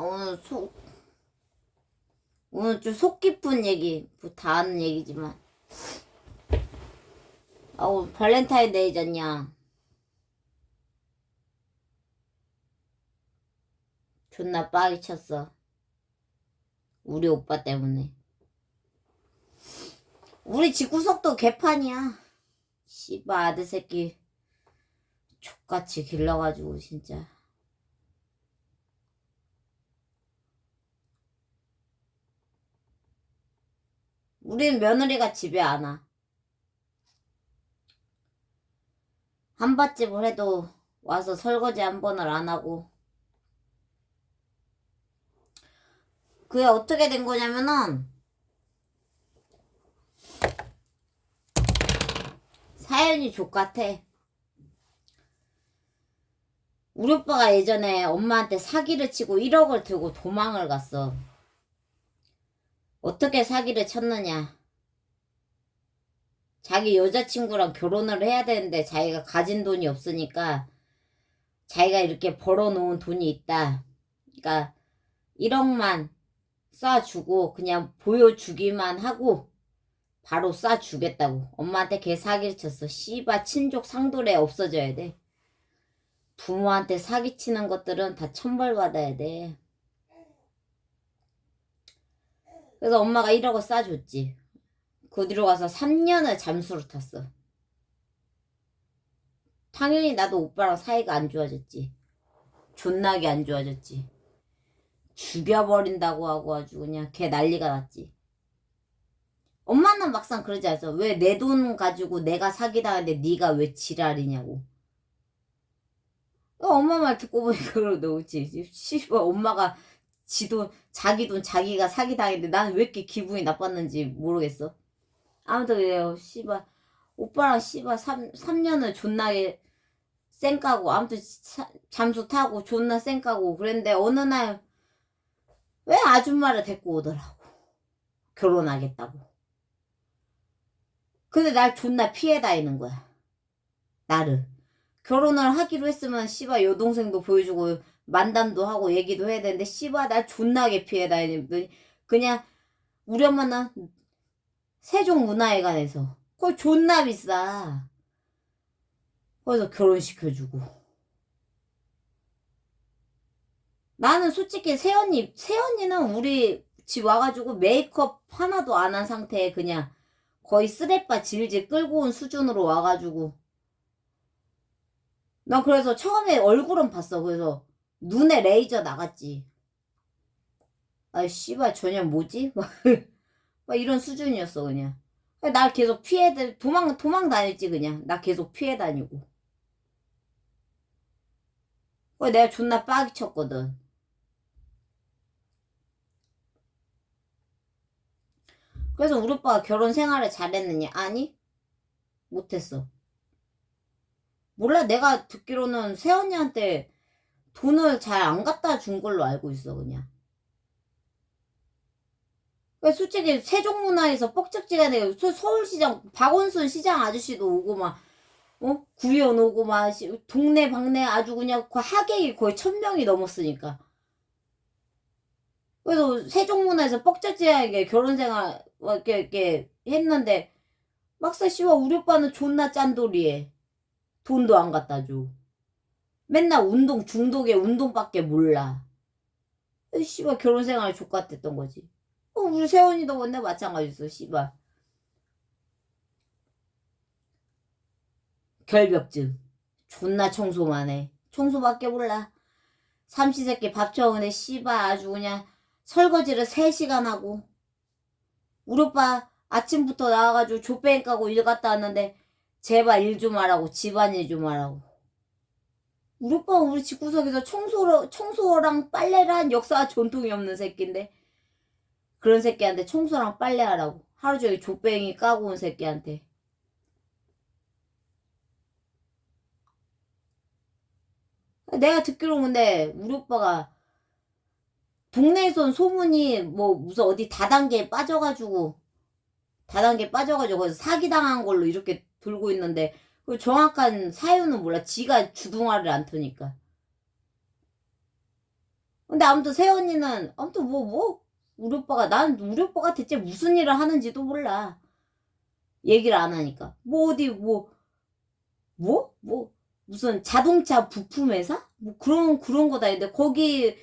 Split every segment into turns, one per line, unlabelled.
오늘 속 오늘 좀 속 깊은 얘기 뭐다 아는 얘기지만. 아 오늘 발렌타인데이잖냐? 존나 빠이 쳤어. 우리 오빠 때문에. 우리 집구석도 개판이야. 씨바 아들 새끼. 족같이 길러가지고 진짜 우린 며느리가 집에 안 와. 한밭집을 해도 와서 설거지 한 번을 안 하고. 그게 어떻게 된 거냐면은, 사연이 족같아. 우리 오빠가 예전에 엄마한테 사기를 치고 1억을 들고 도망을 갔어. 어떻게 사기를 쳤느냐? 자기 여자친구랑 결혼을 해야 되는데 자기가 가진 돈이 없으니까 자기가 이렇게 벌어놓은 돈이 있다. 그러니까 1억만 쏴주고 그냥 보여주기만 하고 바로 쏴주겠다고. 엄마한테 개 사기를 쳤어. 씨바 친족 상돌에 없어져야 돼. 부모한테 사기치는 것들은 다 천벌받아야 돼. 그래서 엄마가 1억을 싸줬지. 그 뒤로 가서 3년을 잠수를 탔어. 당연히 나도 오빠랑 사이가 안 좋아졌지. 존나게 안 좋아졌지. 죽여버린다고 하고 아주 그냥 걔 난리가 났지. 엄마는 막상 그러지 않았어. 왜 내 돈 가지고 내가 사기당하는데 네가 왜 지랄이냐고. 어, 엄마 말 듣고 보니까. 씨발 엄마가 지 돈, 자기 돈 자기가 사기 당했는데 나는 왜 이렇게 기분이 나빴는지 모르겠어. 아무튼 그래요. 씨발. 오빠랑 씨발 3, 3년을 존나게 쌩 까고, 아무튼 사- 잠수 타고 존나 쌩 까고 그랬는데 어느 날 왜 아줌마를 데리고 오더라고. 결혼하겠다고. 근데 날 존나 피해 다니는 거야. 나를. 결혼을 하기로 했으면 씨발 여동생도 보여주고 만담도 하고 얘기도 해야 되는데 씨발 날 존나게 피해 다니더니 그냥 우리 엄마는 세종문화회관에서 그거 존나 비싸. 거기서 결혼시켜주고. 나는 솔직히 새언니 새언니는 우리 집 와가지고 메이크업 하나도 안 한 상태에 그냥 거의 쓰레빠 질질 끌고 온 수준으로 와가지고. 난 그래서 처음에 얼굴은 봤어. 그래서 눈에 레이저 나갔지. 아, 씨발, 저년 뭐지? 막, 막 이런 수준이었어, 그냥. 날 계속 피해, 도망, 도망 다녔지, 그냥. 나 계속 피해 다니고. 내가 존나 빡이 쳤거든. 그래서 우리 오빠가 결혼 생활을 잘했느냐? 아니? 못했어. 몰라, 내가 듣기로는 새언니한테 돈을 잘 안 갖다 준 걸로 알고 있어, 그냥. 그 솔직히 세종문화에서 뻑적지간에 서- 서울시장 박원순 시장 아저씨도 오고 막 어? 구의원 오고 막 시- 동네 방네 아주 그냥 그 하객이 거의 천 명이 넘었으니까. 그래서 세종문화에서 뻑적지간하게 결혼생활 뭐 이렇게 이렇게 했는데 막상 씨와 우리 오빠는 존나 짠돌이에 돈도 안 갖다 줘. 맨날 운동 중독에 운동밖에 몰라. 이 씨발 결혼 생활 족같았던 거지. 어, 우리 세원이도 원래 마찬가지였어, 씨발. 결벽증. 존나 청소만 해. 청소밖에 몰라. 삼시세끼 밥 처우네, 씨발 아주 그냥 설거지를 3시간 하고. 우리 오빠 아침부터 나와가지고 족뱅 까고 일 갔다 왔는데 제발 일 좀 하라고 집안일 좀 하라고. 우리 오빠 우리 집구석에서 청소를, 청소랑 빨래란 역사 전통이 없는 새끼인데? 그런 새끼한테 청소랑 빨래하라고. 하루 종일 족뱅이 까고 온 새끼한테. 내가 듣기로 근데 우리 오빠가 동네에선 소문이 뭐 무슨 어디 다단계에 빠져가지고 다단계에 빠져가지고 사기당한 걸로 이렇게 돌고 있는데 그 정확한 사유는 몰라. 지가 주둥아리를 안 터니까. 근데 아무튼 세연이는 아무튼 뭐 뭐 우리 오빠가 난 우리 오빠가 대체 무슨 일을 하는지도 몰라. 얘기를 안 하니까 뭐 어디 뭐 뭐? 뭐 무슨 자동차 부품 회사? 뭐 그런 그런 거다 했는데 거기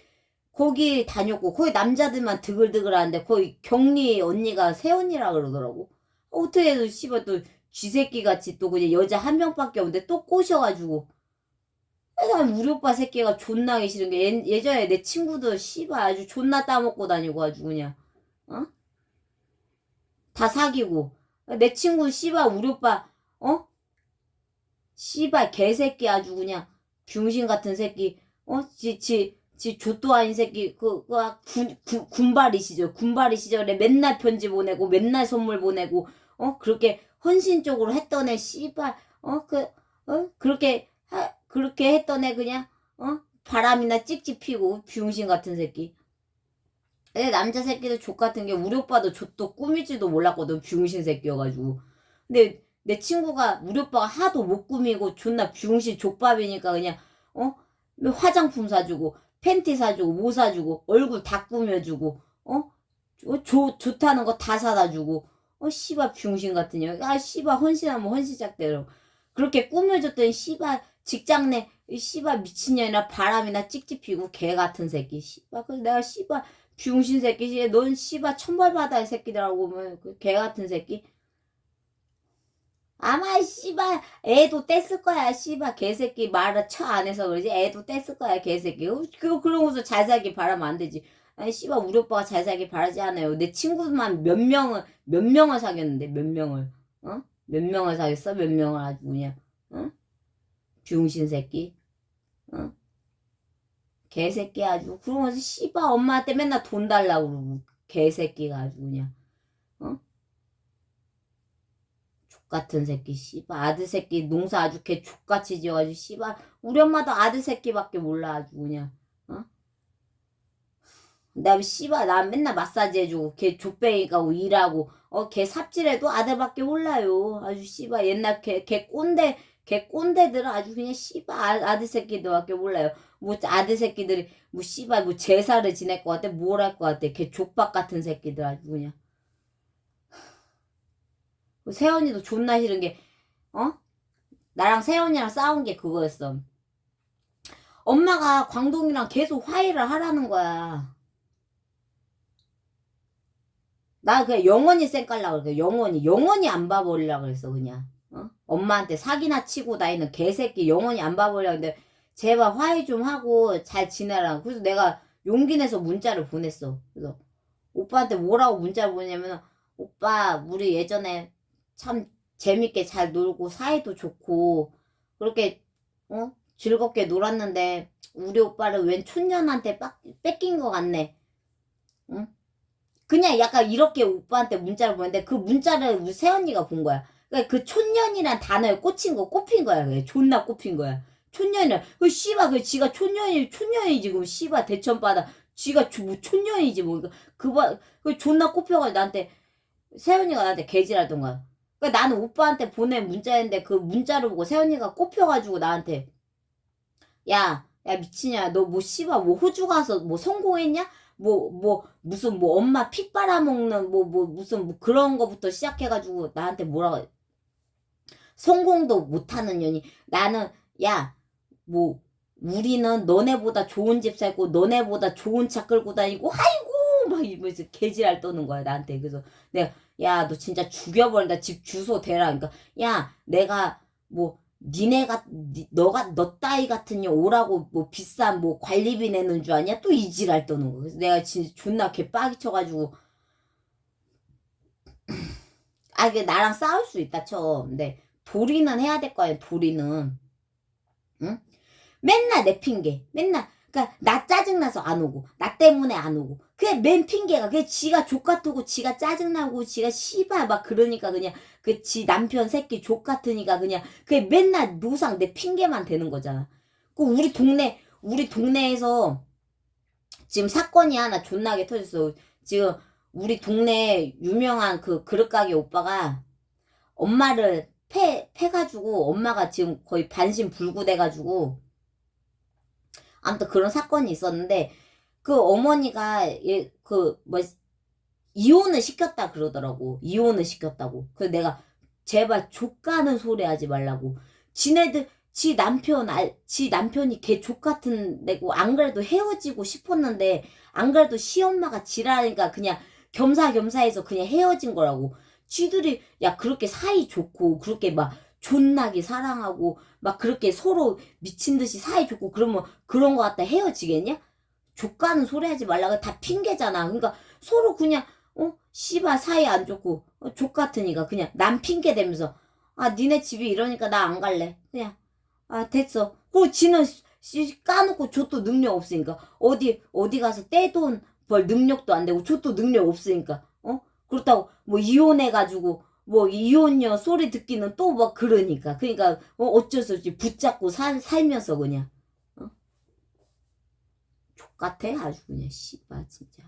거기 다녔고 거기 남자들만 드글드글 하는데 거기 격리 언니가 세언니라 그러더라고. 어떻게 해도 씨발 또 쥐새끼 같이 또 그냥 여자 한 명밖에 없는데 또 꼬셔가지고. 난 우리 오빠 새끼가 존나기 싫은 게 예, 예전에 내 친구도 씨발 아주 존나 따먹고 다니고 아주 그냥 어? 다 사귀고 내 친구 씨발 우리 오빠 어? 씨발 개새끼 아주 그냥 병신 같은 새끼 어? 지, 지, 지 족도 아닌 새끼 그, 그 군, 군, 군발이 시절 군발이 시절에 맨날 편지 보내고 맨날 선물 보내고 어? 그렇게 헌신적으로 했던 애 씨발. 어? 그, 어? 그렇게 하, 그렇게 했던 애 그냥 어? 바람이나 찍찍 피고 병신 같은 새끼. 내 남자 새끼들 족 같은 게 우리 오빠도 족도 꾸미지도 몰랐거든 병신 새끼여가지고. 근데 내 친구가 우리 오빠가 하도 못 꾸미고 존나 병신 족밥이니까 그냥 어? 화장품 사주고 팬티 사주고 뭐 사주고 얼굴 다 꾸며주고 어? 좋, 좋다는 거 다 사다 주고 어 씨발 병신 같은 년 아 씨발 헌신하면 헌신작대로 그렇게 꾸며줬더니 씨발 직장 내이 씨발 미친년이나 바람이나 찍찍 피고 개 같은 새끼. 씨발 그래서 내가 씨발 병신 새끼 넌 씨발 천벌받아야 새끼들하고 뭐개 같은 새끼. 아마 씨발 애도 뗐을 거야 씨발 개새끼. 말을 쳐 안 해서 그러지. 애도 뗐을 거야 개새끼. 어, 그거 그런 거서 잘 살길 바라면 안 되지 아니 씨발 우리 오빠가 잘 살길 바라지 않아요 내 친구만 몇 명을 몇 명을 사귀었는데 몇 명을 어? 몇 명을 사귀었어 몇 명을 아주 그냥 어? 병신 새끼 어? 개새끼 아주 그러면서 씨발 엄마한테 맨날 돈 달라고 그러고 개새끼가 아주 그냥 어? 족같은 새끼 씨발 아들 새끼 농사 아주 개 족같이 지어가지고 씨발 우리 엄마도 아들 새끼밖에 몰라 아주 그냥 어? 나 씨발 나 맨날 마사지 해주고 걔 족뱅이 가고 일하고 어 걔 삽질해도 아들밖에 몰라요 아주 씨발 옛날 걔 걔 꼰대 걔 꼰대들은 아주 그냥 씨발 아- 아들 새끼들밖에 몰라요 뭐 아들 새끼들이 뭐 씨발 뭐 제사를 지낼 것 같아 뭘 할 것 같아 걔 족박 같은 새끼들 아주 그냥 그 세연이도 존나 싫은 게, 어? 나랑 세연이랑 싸운 게 그거였어. 엄마가 광동이랑 계속 화해를 하라는 거야. 나 그냥 영원히 쌩깔라고 그래. 영원히. 영원히 안 봐버리려고 그랬어, 그냥. 어? 엄마한테 사기나 치고 다니는 개새끼 영원히 안 봐버리려고 근데 제발 화해 좀 하고 잘 지내라. 그래서 내가 용기 내서 문자를 보냈어. 그래서 오빠한테 뭐라고 문자를 보내냐면 오빠, 우리 예전에 참 재밌게 잘 놀고 사이도 좋고 그렇게 어 즐겁게 놀았는데 우리 오빠를 웬 촌년한테 빡, 뺏긴 것 같네. 응? 그냥 약간 이렇게 오빠한테 문자를 보냈는데 그 문자를 우리 새언니가 본 거야. 그러니까 그 촌년이란 단어에 꽂힌 거 꼽힌 거야. 그래. 존나 꼽힌 거야. 촌년이라 그 씨발 그 지가 촌년이 촌년이지 그 씨발 대천바다 지가 조- 뭐 촌년이지 뭐 그거 그 존나 꼽혀가지고 나한테 세연이가 나한테 개질하던 거야. 그러니까 나는 오빠한테 보낸 문자였는데 그 문자를 보고 세연이가 꼽혀가지고 나한테 야, 야 미치냐? 너 뭐 씨발 뭐 호주 가서 뭐 성공했냐? 뭐 뭐 무슨 뭐 엄마 피 빨아먹는 뭐 뭐 무슨 뭐 그런 거부터 시작해가지고 나한테 뭐라고 성공도 못하는 년이. 나는 야 뭐 우리는 너네보다 좋은 집 살고 너네보다 좋은 차 끌고 다니고 아이고! 막 이러면서 개지랄 떠는 거야 나한테. 그래서 내가 야 너 진짜 죽여버린다. 집 주소 대라. 그러니까 야 내가 뭐 니네가 니- 너가 너 따위 같은 년 오라고 뭐 비싼 뭐 관리비 내는 줄 아냐? 또 이 지랄 떠는 거 그래서 내가 진짜 존나 개 빠기 쳐가지고. 아 이게 나랑 싸울 수 있다 쳐 근데 도리는 해야 될 거 아니야 도리는. 응? 맨날 내 핑계. 맨날 그러니까 나 짜증나서 안 오고 나 때문에 안 오고. 그게 맨 핑계가 그게 지가 족같고 지가 짜증나고 지가 씨발 막 그러니까 그냥 그 지 남편 새끼 족같으니까 그냥 그게 맨날 노상 내 핑계만 되는 거잖아. 그 우리 동네 우리 동네에서 지금 사건이 하나 존나게 터졌어. 지금 우리 동네 유명한 그 그릇 가게 오빠가 엄마를 패 패가지고 엄마가 지금 거의 반신 불구돼가지고 아무튼 그런 사건이 있었는데 그 어머니가 그뭐 이혼을 시켰다 그러더라고. 이혼을 시켰다고. 그래서 내가 제발 족가는 소리 하지 말라고. 지네들 지 남편 알, 지 남편이 걔족 같은 데고 안 그래도 헤어지고 싶었는데 안 그래도 시엄마가 지랄하니까 그냥 겸사겸사해서 그냥 헤어진 거라고. 쥐들이 야 그렇게 사이 좋고 그렇게 막 존나게 사랑하고 막 그렇게 서로 미친 듯이 사이 좋고 그러면 그런 거 갖다 헤어지겠냐? 족가는 소리 하지 말라고 다 핑계잖아. 그러니까 서로 그냥 어 씨발 사이 안 좋고 어, 족 같으니까 그냥 남 핑계 대면서 아 니네 집이 이러니까 나 안 갈래. 그냥 아 됐어. 그리고 지는 씨 까놓고 족도 능력 없으니까 어디 어디 가서 떼돈 벌 능력도 안 되고 족도 능력 없으니까 어 그렇다고 뭐 이혼해가지고 뭐 이혼녀 소리 듣기는 또 막 그러니까 그러니까 어, 어쩔 수 없이 붙잡고 살 살면서 그냥 어? 족같아 아주 그냥 씨발 진짜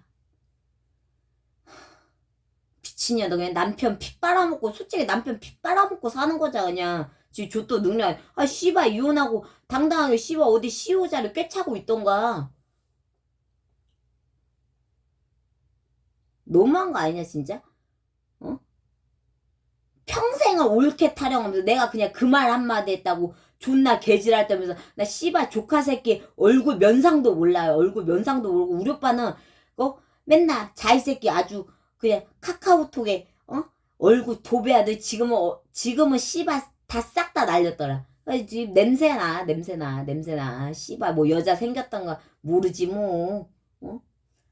미친년도 그냥 남편 피 빨아먹고 솔직히 남편 피 빨아먹고 사는 거잖아 그냥 지금 족도 능력 아 씨발 이혼하고 당당하게 씨발 어디 자리 꿰차고 있던가 너무한 거 아니냐 진짜 어? 평생을 옳게 타령하면서 내가 그냥 그 말 한마디 했다고 존나 개질할 때면서 나 씨발 조카 새끼 얼굴 면상도 몰라요 얼굴 면상도 모르고 우리 오빠는 어 맨날 자이 새끼 아주 그냥 카카오톡에 어 얼굴 도배하듯 지금은 어, 지금은 씨발 다 싹 다 날렸더라 아, 지금 냄새나 냄새나 냄새나 씨발 뭐 여자 생겼던가 모르지 뭐 어?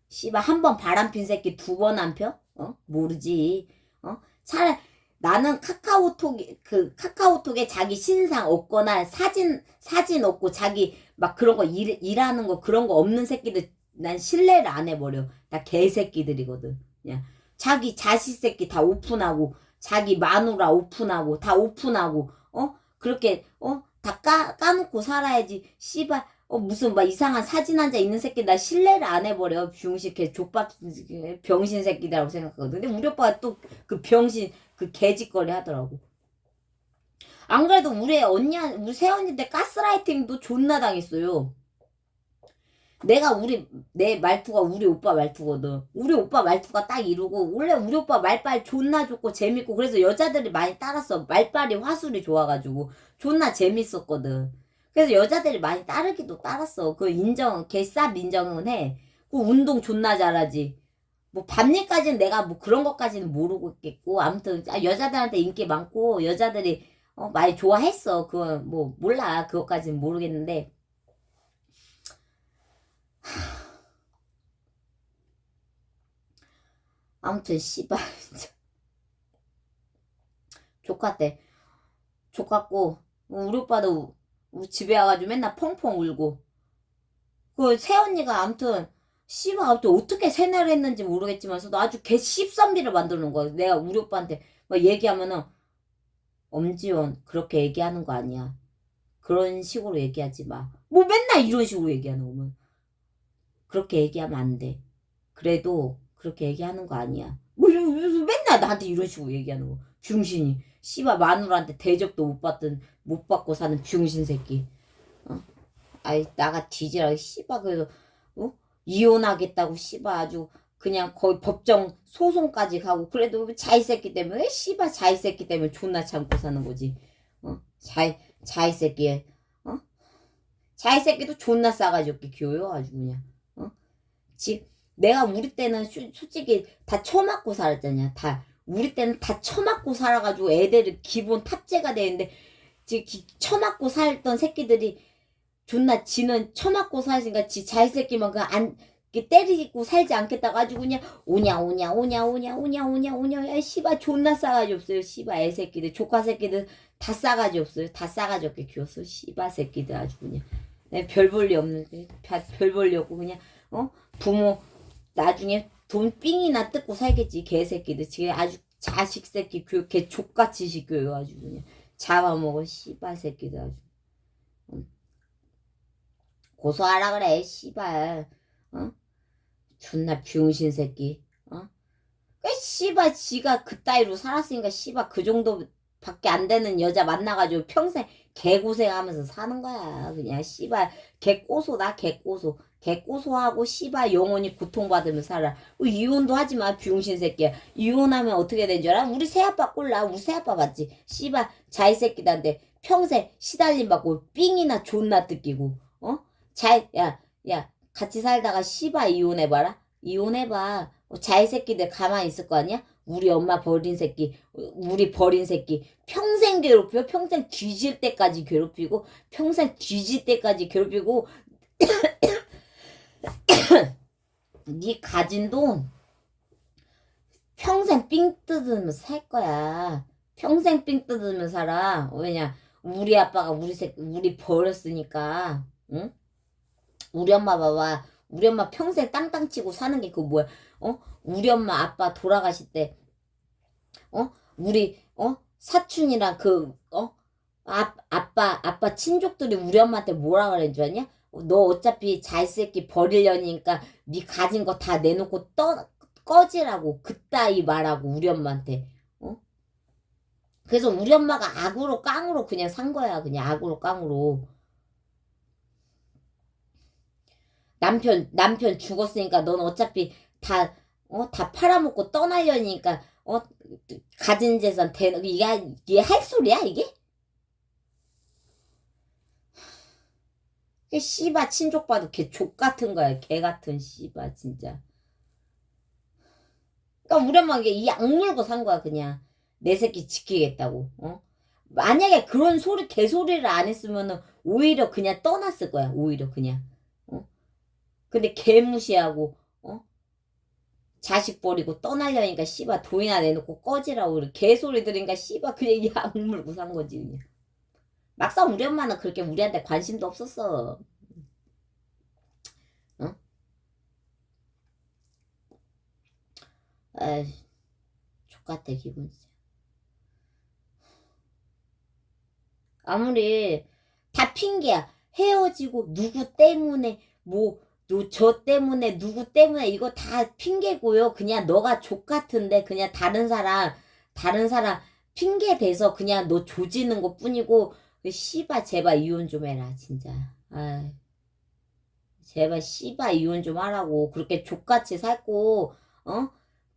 씨발 한 번 바람 핀 새끼 두 번 안 펴? 어? 모르지 어? 차라리 나는 카카오톡 그 카카오톡에 자기 신상 없거나 사진 사진 없고 자기 막 그런 거 일, 일하는 거 그런 거 없는 새끼들 난 신뢰를 안 해버려. 다 개새끼들이거든. 그냥 자기 자식 새끼 다 오픈하고 자기 마누라 오픈하고 다 오픈하고 어? 그렇게 어다 까 까놓고 살아야지. 씨발 어 무슨 막 이상한 사진 한 장 있는 새끼 나 신뢰를 안 해버려 병신 개 족밥 병신 새끼다라고 생각하거든 근데 우리 오빠가 또 그 병신 그 개짓거리 하더라고. 안 그래도 우리 언니, 우리 새언니한테 가스라이팅도 존나 당했어요. 내가 우리, 내 말투가 우리 오빠 말투거든. 우리 오빠 말투가 딱 이루고, 원래 우리 오빠 말빨 존나 좋고 재밌고, 그래서 여자들이 많이 따랐어. 말빨이 화술이 좋아가지고, 존나 재밌었거든. 그래서 여자들이 많이 따르기도 따랐어. 그 인정, 개쌉 인정은 해. 그 운동 존나 잘하지. 뭐 밤일까지는 내가 뭐 그런 것까지는 모르고 있겠고 아무튼 아, 여자들한테 인기 많고 여자들이 어, 많이 좋아했어 그거 뭐 몰라 그것까지는 모르겠는데 아무튼 씨발 족같대 족같고 우리 오빠도 집에 와가지고 맨날 펑펑 울고 그 새언니가 아무튼 씨발 아무튼 어떻게 세뇌를 했는지 모르겠지만서도 아주 개 씹선비를 만들어 놓은 거야. 내가 우리 오빠한테 막 얘기하면은 엄지원 그렇게 얘기하는 거 아니야. 그런 식으로 얘기하지 마. 뭐 맨날 이런 식으로 얘기하는 거면 그렇게 얘기하면 안 돼. 그래도 그렇게 얘기하는 거 아니야. 뭐 이런- 맨날 나한테 이런 식으로 얘기하는 거. 병신이 씨발 마누라한테 대접도 못 받던 못 받고 사는 병신 새끼. 어? 아이 나가 뒤지라. 씨발 그래도 어? 이혼하겠다고 씨발 아주 그냥 거의 법정 소송까지 가고 그래도 자이 새끼 때문에 왜 씨발 자이 새끼 때문에 존나 참고 사는 거지? 어? 자이 자이 새끼 어? 자이 새끼도 존나 싸가지 없게 귀여워 아주 그냥. 어 지 내가 우리 때는 슈- 솔직히 다 처맞고 살았잖냐 다 우리 때는 다 처맞고 살아가지고 애들이 기본 탑재가 되는데 지금 처맞고 살던 새끼들이 존나 지는 처맞고 살으니까 지 자이 새끼만 그안 때리고 살지 않겠다고 아주 그냥 오냐 오냐 오냐 오냐 오냐 오냐 오냐 야 씨발 존나 싸가지 없어요. 씨발 애 새끼들 조카 새끼들 다 싸가지 없어요. 다 싸가지 없게 키웠어. 씨발 새끼들 아주 그냥. 네, 별볼일 없는 별볼일 없고 그냥 어? 부모 나중에 돈 삥이나 뜯고 살겠지 개새끼들. 지금 아주 자식 새끼 교육 개 족같이 시켜요 아주 그냥 잡아먹어 씨발 새끼들 아주. 고소하라 그래 씨발. 어? 존나 병신 새끼. 어? 그 씨발 지가 그따위로 살았으니까 씨발 그 정도밖에 안 되는 여자 만나가지고 평생 개고생하면서 사는 거야 그냥. 씨발 개꼬소다 개꼬소 개고소하고 씨발 영원히 고통받으며 살아. 어, 이혼도 하지 마 비용신 새끼야. 이혼하면 어떻게 된 줄 알아? 우리 새아빠 꼴라. 우리 새아빠 봤지. 씨발 자이 새끼단데 평생 시달림 받고 삥이나 존나 뜯기고 어? 잘, 야, 야, 같이 살다가 씨발 이혼해 봐라? 이혼해봐. 어, 자이 새끼들 가만히 있을 거 아니야? 우리 엄마 버린 새끼, 어, 우리 버린 새끼. 평생 괴롭혀. 평생 뒤질 때까지 괴롭히고, 평생 뒤질 때까지 괴롭히고, 네 가진 돈 평생 삥 뜯으면서 살 거야. 평생 삥 뜯으면서 살아. 왜냐? 우리 아빠가 우리 새 우리 버렸으니까. 응? 우리 엄마 봐봐. 우리 엄마 평생 땅땅 치고 사는 게 그거 뭐야? 어? 우리 엄마 아빠 돌아가실 때 어? 우리 어? 사촌이랑 그 어? 아, 아빠 아빠 친족들이 우리 엄마한테 뭐라 그랬는 줄 아냐? 너 어차피 잘새끼 버리려니까 네 가진 거 다 내놓고 떠 꺼지라고. 그따위 말하고 우리 엄마한테. 어? 그래서 우리 엄마가 악으로 깡으로 그냥 산 거야. 그냥 악으로 깡으로. 남편 남편 죽었으니까 넌 어차피 다 어, 다 팔아먹고 떠나려니까 어? 가진 재산 대 이게 이게 할 소리야 이게? 씨바 친족 봐도 걔족 같은 거야 개 같은 씨바 진짜. 그러니까 우리 엄마가 이 악 물고 산 거야 그냥 내 새끼 지키겠다고. 어? 만약에 그런 소리 개소리를 안 했으면은 오히려 그냥 떠났을 거야 오히려 그냥. 어? 근데 개 무시하고 어? 자식 버리고 떠나려니까 씨바 돈이나 내놓고 꺼지라고. 개소리 들으니까 씨바 그냥 이 악물고 산 거지 그냥. 막상 우리 엄마는 그렇게 우리한테 관심도 없었어. 어? 에이, 족같아 기분. 아무리 다 핑계야. 헤어지고 누구 때문에 뭐 저 때문에 누구 때문에 이거 다 핑계고요. 그냥 너가 족 같은데 그냥 다른 사람 다른 사람 핑계 대서 그냥 너 조지는 것 뿐이고 그 씨바 제발 이혼 좀 해라 진짜. 아 제발 씨바 이혼 좀 하라고. 그렇게 족같이 살고 어?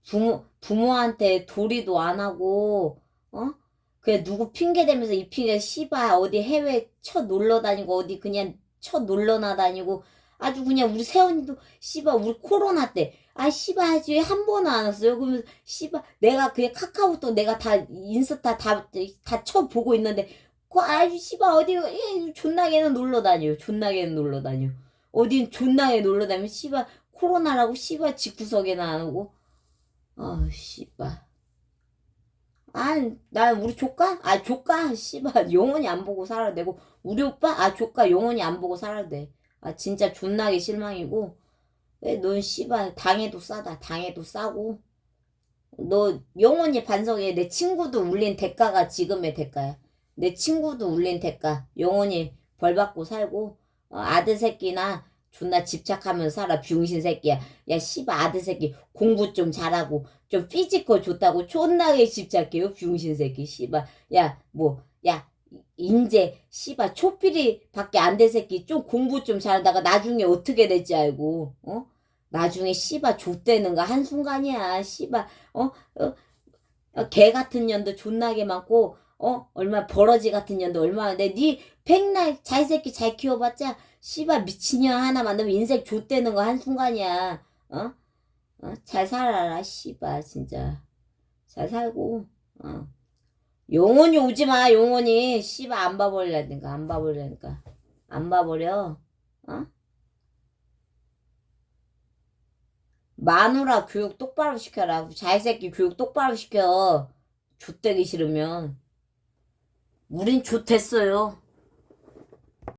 부모 부모한테 도리도 안 하고 어? 그냥 누구 핑계 대면서 이 핑계 씨바 어디 해외 쳐 놀러 다니고 어디 그냥 쳐 놀러 나 다니고 아주 그냥 우리 새언니도 씨바 우리 코로나 때 아 씨바 아주 한 번은 안 왔어요. 그러면서 씨바 내가 그냥 카카오톡 내가 다 인스타 다 다 쳐 보고 있는데 그 아주 씨바 어디 예, 존나게는 놀러 다녀요. 존나게는 놀러 다녀 어딘 존나게 놀러 다니면 씨바 코로나라고 씨바 집구석에나 안 오고. 아 씨바 아나 우리 조카? 아 조카? 씨바 영원히 안 보고 살아도 되고. 우리 오빠? 아 조카 영원히 안 보고 살아도 돼. 아 진짜 존나게 실망이고. 왜넌 씨발 당해도 싸다. 당해도 싸고. 너 영원히 반성해 내 친구도 울린 대가가 지금의 대가야 내 친구도 울린 대가 영원히 벌 받고 살고 어, 아들 새끼나 존나 집착하면서 살아 병신 새끼야 야 씨발 아들 새끼 공부 좀 잘하고 좀 삐지거 좋다고 존나게 집착해요 병신 새끼 씨발 야 뭐 야 인제 씨발 초필이 밖에 안될 새끼 좀 공부 좀 잘하다가 나중에 어떻게 될지 알고 어 나중에 씨발 좆되는 거 한순간이야 씨발 어? 어? 어, 개 같은 년도 존나게 많고 어 얼마 버러지 같은 년도 얼마나 내네 백날 잘 새끼 잘 키워봤자 씨발 미친년 하나 만나면 인생 좆되는 거 한순간이야 어? 어? 잘 살아라 씨발 진짜 잘 살고 어 영원히 오지 마, 영원히. 씨발, 안 봐버리라니까, 안 봐버리라니까. 안 봐버려. 어? 마누라 교육 똑바로 시켜라. 잘새끼 교육 똑바로 시켜. 좆되기 싫으면. 우린 좋댔어요.